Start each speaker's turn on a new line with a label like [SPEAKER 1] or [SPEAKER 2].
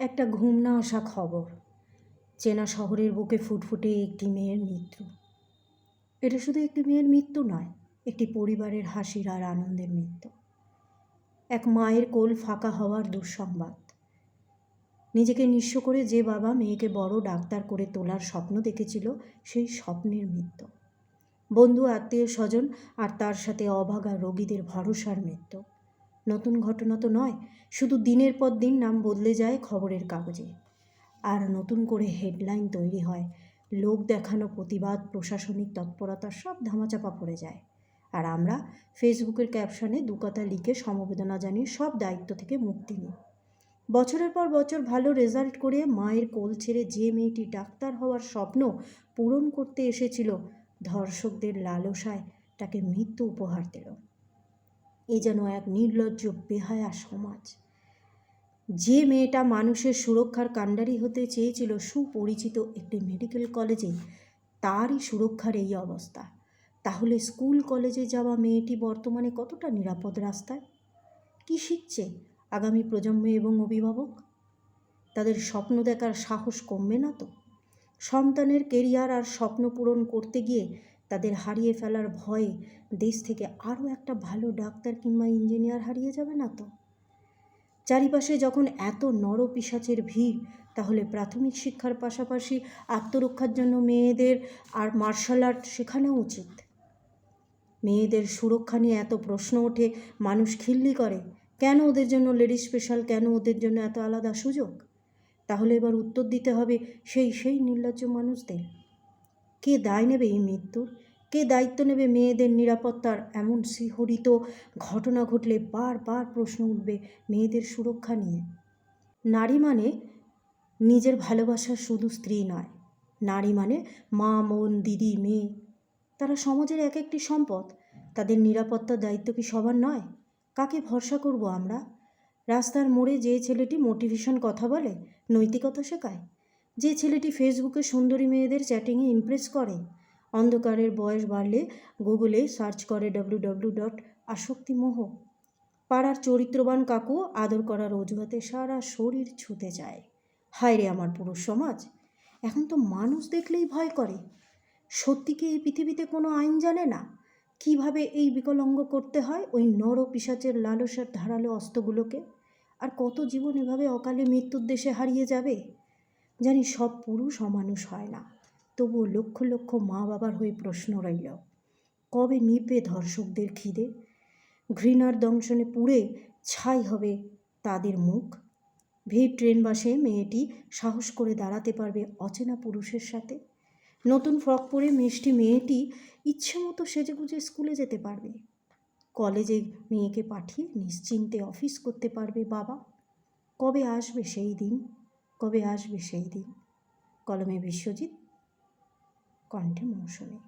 [SPEAKER 1] একটা ঘুম না আসা খবর। চেনা শহরের বুকে ফুটফুটে একটি মেয়ের মৃত্যু। এটা শুধু একটি মেয়ের মৃত্যু নয়, একটি পরিবারের হাসির আর আনন্দের মৃত্যু। এক মায়ের কোল ফাঁকা হওয়ার দুঃসংবাদ। নিজেকে নিঃস্ব করে যে বাবা মেয়েকে বড় ডাক্তার করে তোলার স্বপ্ন দেখেছিল, সেই স্বপ্নের মৃত্যু। বন্ধু আত্মীয় স্বজন আর তার সাথে অভাগা রোগীদের ভরসার মৃত্যু। নতুন ঘটনা তো নয়, শুধু দিনের পর দিন নাম বদলে যায় খবরের কাগজে। আর নতুন করে হেডলাইন তৈরি হয়, লোক দেখানো প্রতিবাদ, প্রশাসনিক তৎপরতা সব ধামাচাপা পড়ে যায়। আর আমরা ফেসবুকের ক্যাপশনে দু কথা লিখে সমবেদনা জানিয়ে সব দায়িত্ব থেকে মুক্তি নিই। বছরের পর বছর ভালো রেজাল্ট করে মায়ের কোল ছেড়ে যে মেয়েটি ডাক্তার হওয়ার স্বপ্ন পূরণ করতে এসেছিল, ধর্ষকদের লালসায় তাকে মৃত্যু উপহার দিল। এ যেন এক নির্লজ্জ, বেহায়া সমাজ। যে মেয়েটা মানুষের সুরক্ষার কাণ্ডারি হতে চেয়েছিল, সুপরিচিত একটি মেডিকেল কলেজে, তারই সুরক্ষার এই অবস্থা। তাহলে স্কুল কলেজে যাওয়া মেয়েটি বর্তমানে কতটা নিরাপদ রাস্তায়? কি শিখছে আগামী প্রজন্ম এবং অভিভাবক? তাদের স্বপ্ন দেখার সাহস কমবে না তো? সন্তানের কেরিয়ার আর স্বপ্ন পূরণ করতে গিয়ে তাদের হারিয়ে ফেলার ভয়ে দেশ থেকে আরও একটা ভালো ডাক্তার কিংবা ইঞ্জিনিয়ার হারিয়ে যাবে না তো? চারিপাশে যখন এত নর পিসাচের ভিড়, তাহলে প্রাথমিক শিক্ষার পাশাপাশি আত্মরক্ষার জন্য মেয়েদের আর মার্শাল আর্ট শেখানো উচিত। মেয়েদের সুরক্ষা নিয়ে এত প্রশ্ন ওঠে, মানুষ খিল্লি করে। কেন ওদের জন্য লেডি স্পেশাল? কেন ওদের জন্য এত আলাদা সুযোগ? তাহলে এবার উত্তর দিতে হবে সেই সেই নির্লজ্জ মানুষদের। কে দায় নেবে এই মৃত্যুর কে দায়িত্ব নেবে মেয়েদের নিরাপত্তার এমন শিহরিত ঘটনা ঘটলে বারবার প্রশ্ন উঠবে মেয়েদের সুরক্ষা নিয়ে? নারী মানে নিজের ভালোবাসা শুধু স্ত্রী নয়। নারী মানে মা, বোন, দিদি, মেয়ে। তারা সমাজের এক একটি সম্পদ। তাদের নিরাপত্তার দায়িত্ব কি সবার নয়? কাকে ভরসা করব আমরা? রাস্তার মোড়ে যে ছেলেটি মোটিভেশন কথা বলে, নৈতিকতা শেখায়। যে ছেলেটি ফেসবুকে সুন্দরী মেয়েদের চ্যাটিংয়ে ইমপ্রেস করে, অন্ধকারের বয়স বাড়লে গুগলে সার্চ করে ডব্লু ডব্লু ডট আসক্তিমোহ পাড়ার চরিত্রবান কাকু আদর করার অজুহাতে সারা শরীর ছুতে যায়। হায় রে আমার পুরুষ সমাজ, এখন তো মানুষ দেখলেই ভয় করে। সত্যি কি এই পৃথিবীতে কোনো আইন জানে না? কীভাবে এই বিকলঙ্গ করতে হয় ওই নর পিসাচের লালসার ধারালো অস্ত্রগুলোকে? আর কত জীবন এভাবে অকালে মৃত্যুর দেশে হারিয়ে যাবে? জানি সব পুরুষ অমানুষ হয় না। তবুও লক্ষ লক্ষ মা বাবার হয়ে প্রশ্ন রইল, কবে নিপে ধর্ষকদের খিদে? ঘৃণার দংশনে পুড়ে ছাই হবে তাদের মুখ। ভিড় ট্রেন বাসে মেয়েটি সাহস করে দাঁড়াতে পারবে অচেনা পুরুষের সাথে। নতুন ফ্রক পরে মিষ্টি মেয়েটি ইচ্ছে মতো সেজেগুজে স্কুলে যেতে পারবে। কলেজে মেয়েকে পাঠিয়ে নিশ্চিন্তে অফিস করতে পারবে বাবা। কবে আসবে সেই দিন? কবে আসবে সেই দিন? কলমে বিশ্বজিৎ কণ্ঠে মৌসুমী।